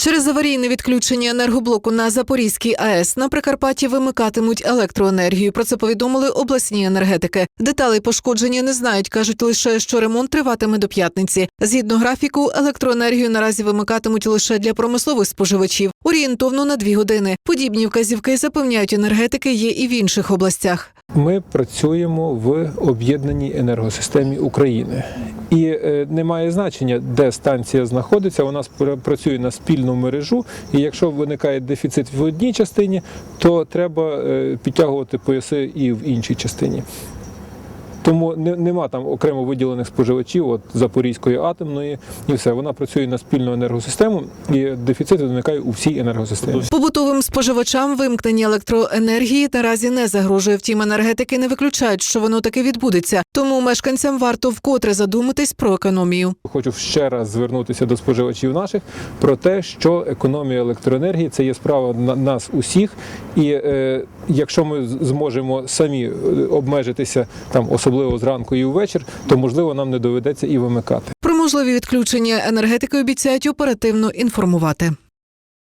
Через аварійне відключення енергоблоку на Запорізькій АЕС на Прикарпатті вимикатимуть електроенергію. Про це повідомили обласні енергетики. Деталей пошкодження не знають. кажуть лише, що ремонт триватиме до п'ятниці. Згідно графіку, електроенергію наразі вимикатимуть лише для промислових споживачів орієнтовно на дві години. Подібні вказівки запевняють енергетики є і в інших областях. Ми працюємо в об'єднаній енергосистемі України, і е, немає значення, де станція знаходиться. Вона працює на спільну мережу. І якщо виникає дефіцит в одній частині, то треба е, підтягувати пояси і в іншій частині. Тому не, нема там окремо виділених споживачів от Запорізької атомної, і все. Вона працює на спільну енергосистему, і дефіцит виникає у всій енергосистемі. Побутовим споживачам вимкнення електроенергії наразі не загрожує. Втім, енергетики не виключають, що воно таки відбудеться. Тому мешканцям варто вкотре задуматись про економію. Хочу ще раз звернутися до споживачів наших про те, що економія електроенергії це є справа на нас усіх, і е, якщо ми зможемо самі е, обмежитися там, особливо зранку і ввечір, то можливо нам не доведеться і вимикати. Про можливі відключення енергетики обіцяють оперативно інформувати.